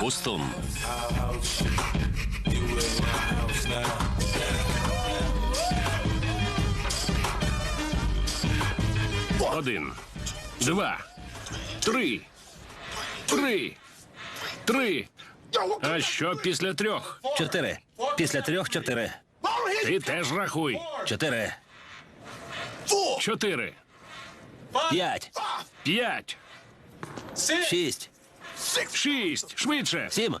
Пустун. Один, два, три, три, три. А що після трьох? Чотири. Після трьох чотири. Ти теж рахуй. Чотири. Чотири, П'ять. п'ять, Шість. Шість. Швидше. Сім.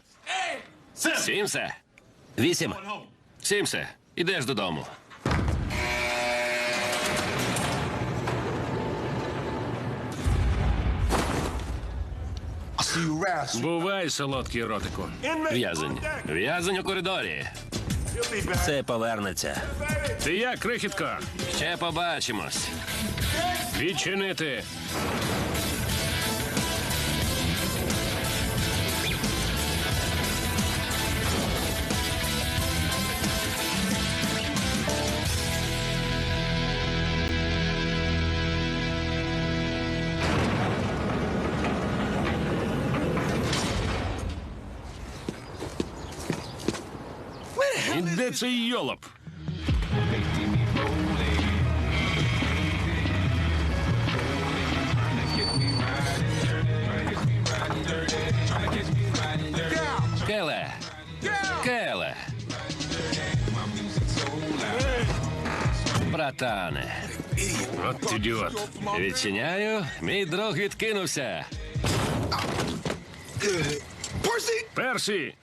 Сімсе. Вісім. Сімсе. Ідеш додому. Бувай, солодкий ротику. В'язень. В'язень у коридорі. Це повернеться. Ти як, крихітко? Ще побачимось. Відчинити. І де цей йолоп? Келе. Келе. Братане. От ідіот. Відчиняю. Мій друг відкинувся. Персі,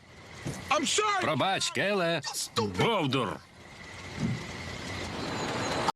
Пробач, Келе. Бовдур.